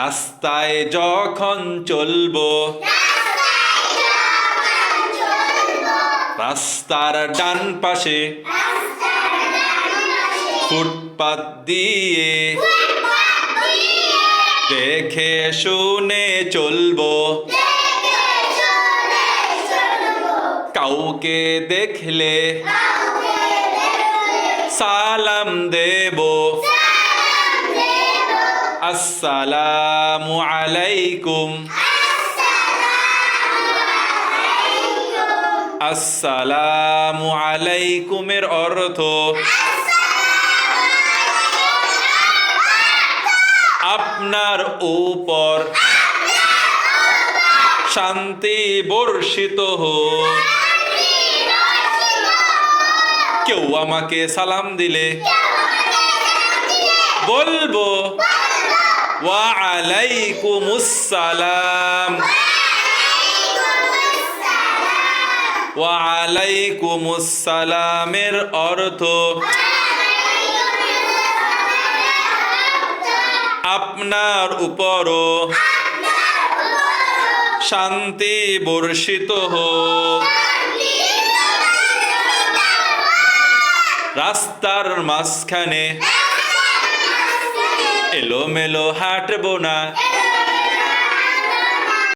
রাস্তায় যখন চলবো, রাস্তার ডান পাশে ফুটপাত দিয়ে দেখে শুনে চলবো। কাউকে দেখলে সালাম দেব। আসসালামু আলাইকুম। আসসালামু আলাইকুমের অর্থ, আপনার উপর শান্তি বর্ষিত হোক। কেউ আমাকে সালাম দিলে, বলব ওয়া আলাইকুমুসসালাম ওয়া আলাইকুমুসসালামের অর্থ আপনার উপরও শান্তি বর্ষিত হোক। রাস্তার মাঝখানে এলোমেলো হাঁটবো না।